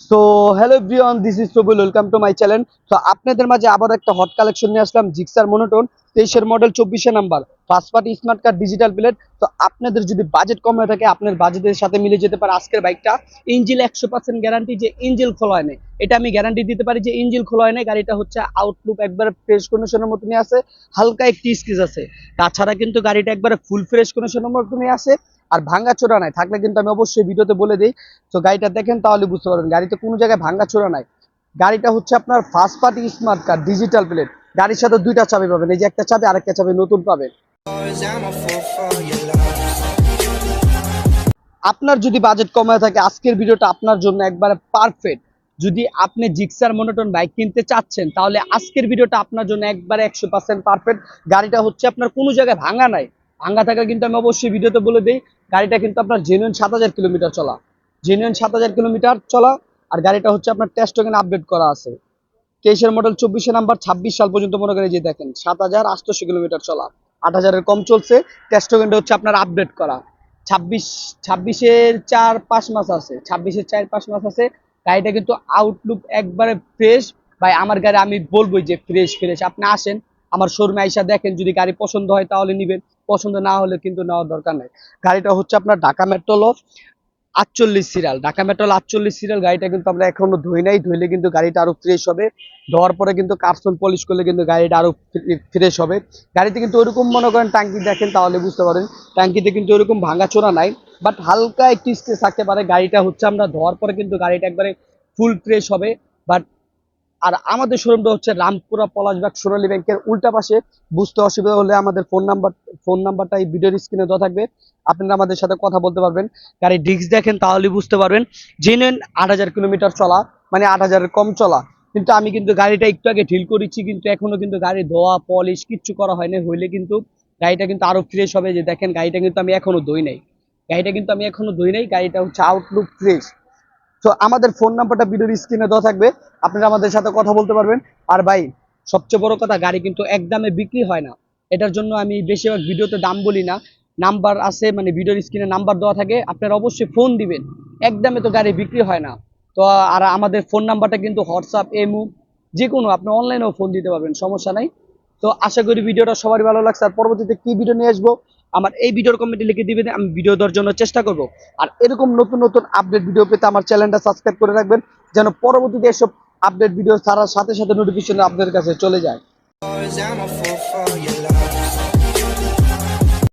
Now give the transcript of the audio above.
So hello everyone this is Prabul welcome to my channel তো আপনাদের মাঝে আবার একটা হট কালেকশন নিয়ে আসলাম জিক্সার মনোটোন তেইশের মডেল চব্বিশে number first party smart card digital plate তো আপনাদের যদি বাজেট কম হয়ে থাকে, আপনার বাজেটের সাথে মিলে যেতে পারে আজকের বাইকটা ইঞ্জিল একশো পার্সেন্ট গ্যারান্টি যে ইঞ্জিল খোলা হয় নাই। এটা আমি গ্যারান্টি দিতে পারি যে ইঞ্জিল খোলা হয় নাই গাড়িটা হচ্ছে আউটলুক একবার ফ্রেশ কন্ডিশনের মতনই আসে, হালকা একটি স্কিজ আছে। তাছাড়া কিন্তু গাড়িটা একবারে ফুল ফ্রেশ কন্ডিশনের মতনই আছে আর ভাঙ্গা চোরা নাই। থাকলে কিন্তু আমি অবশ্যই ভিডিওতে বলে দিই। তো গাড়িটা দেখেন তাহলে বুঝতে পারবেন, গাড়িতে কোনো জায়গায় ভাঙ্গা চোরা নাই। গাড়িটা হচ্ছে আপনার first party smart card digital plate গাড়ির সাথে দুইটা চাবি পাবেন, এই যে একটা চাবি, আরেকটা চাবি নতুন পাবেন. আপনার যদি বাজেট কমে থাকে, আজকের ভিডিওটা আপনার জন্য একবারে পারফেক্ট যদি আপনি জিক্সার মনোটন বাইক কিনতে চাচ্ছেন, তাহলে আজকের ভিডিওটা আপনার জন্য একবারে একশো পারফেক্ট গাড়িটা হচ্ছে আপনার কোনো জায়গায় ভাঙা নাই। ভাঙা থাকলে কিন্তু আমি অবশ্যই ভিডিওতে বলে দিই, গাড়িটা কিন্তু আপনার জেনুইন সাত হাজার কিলোমিটার চলা। জেনুইন সাত হাজার কিলোমিটার চলা, আর গাড়িটা হচ্ছে আপনার টেস্ট ওখানে আপডেট করা আছে। তেইশের মডেল চব্বিশে নাম্বার ছাব্বিশ সাল পর্যন্ত মনে এই যে দেখেন, সাত হাজার আটশোশো কিলোমিটার চলা। আট হাজারের কম চলছে টেস্ট ওখানটা হচ্ছে আপনার আপডেট করা। ছাব্বিশ, ছাব্বিশের চার পাঁচ মাস আছে, ছাব্বিশের চার পাঁচ মাস আছে, গাড়িটা কিন্তু আউটলুক একবারে ফ্রেশ ভাই, আমার গাড়ি আমি বলবোই যে ফ্রেশ ফ্রেশ আপনি আসেন, আমার শোরুমে আইসা দেখেন, যদি গাড়ি পছন্দ হয় তাহলে নিবেন। পছন্দ না হলে কিন্তু নেওয়ার দরকার নাই। গাড়িটা হচ্ছে আপনার ঢাকা মেট্রোল আটচল্লিশ সিরিয়াল। ঢাকা মেট্রোল আটচল্লিশ সিরিয়াল, গাড়িটা কিন্তু আমরা এখনও ধুই নাই। ধুইলে কিন্তু গাড়িটা আরও ফ্রেশ হবে। ধোয়ার পরে কিন্তু কার্সন পলিশ করলে কিন্তু গাড়িটা আরও ফ্রেশ হবে। গাড়িতে কিন্তু ওরকম মনে করেন ট্যাঙ্কি দেখেন তাহলে বুঝতে পারেন। ট্যাঙ্কিতে কিন্তু ওরকম ভাঙাচোরা নাই। বাট হালকা একটু স্পেস থাকতে পারে। গাড়িটা হচ্ছে আমরা ধোয়ার পরে কিন্তু গাড়িটা একবারে ফুল ফ্রেশ হবে। বাট আর আমাদের শোরুমটা হচ্ছে রামপুরা পলাশবাগ সোনালী ব্যাংকের উল্টা পাশে। বুঝতে অসুবিধা হলে আমাদের ফোন নাম্বার ফোন নাম্বারটা এই ভিডিওর স্ক্রিনে দেওয়া থাকবে। আপনারা আমাদের সাথে কথা বলতে পারবেন। গাড়ির ডিস্ক দেখেন তাহলে বুঝতে পারবেন। জেনুইন আট হাজার কিলোমিটার চলা মানে আট হাজারের কম চলা। কিন্তু আমি কিন্তু গাড়িটা একটু আগে ঢিল করেছি, কিন্তু এখনও কিন্তু গাড়ি ধোয়া পলিশ কিচ্ছু করা হয়নি। হইলে কিন্তু গাড়িটা কিন্তু আরও ফ্রেশ হবে। যে দেখেন গাড়িটা কিন্তু আমি এখনও ধুই নাই। গাড়িটা কিন্তু আমি এখনও ধুই নাই। গাড়িটা হচ্ছে আউটলুক ফ্রেশ তো আমাদের ফোন নাম্বারটা ভিডিওর স্ক্রিনে দেওয়া থাকবে। আপনারা আমাদের সাথে কথা বলতে পারবেন। আর ভাই, সবচেয়ে বড় কথা, গাড়ি কিন্তু একদমে বিক্রি হয় না। এটার জন্য আমি বেশিরভাগ ভিডিওতে দাম বলি না। নাম্বার আছে মানে ভিডিওর স্ক্রিনে নাম্বার দেওয়া থাকে। আপনারা অবশ্যই ফোন দিবেন। একদমে তো গাড়ি বিক্রি হয় না। তো, আর আমাদের ফোন নাম্বারটা কিন্তু হোয়াটসঅ্যাপ এমু যে কোনো আপনি অনলাইনেও ফোন দিতে পারবেন, সমস্যা নাই। তো, আশা করি ভিডিওটা সবারই ভালো লাগছে। আর পরবর্তীতে কি ভিডিও নিয়ে আসব? আমার এই ভিডিওর কমেন্টে লিখে দিবেন, আমি ভিডিও দেওয়ার জন্য চেষ্টা করব। আর এরকম নতুন নতুন আপডেট ভিডিও পেতে আমার চ্যানেলটা সাবস্ক্রাইব করে রাখবেন, যেন পরবর্তীতে এসব আপডেট ভিডিও ছাড়ার সাথে সাথে নোটিফিকেশন আপনাদের কাছে চলে যায়।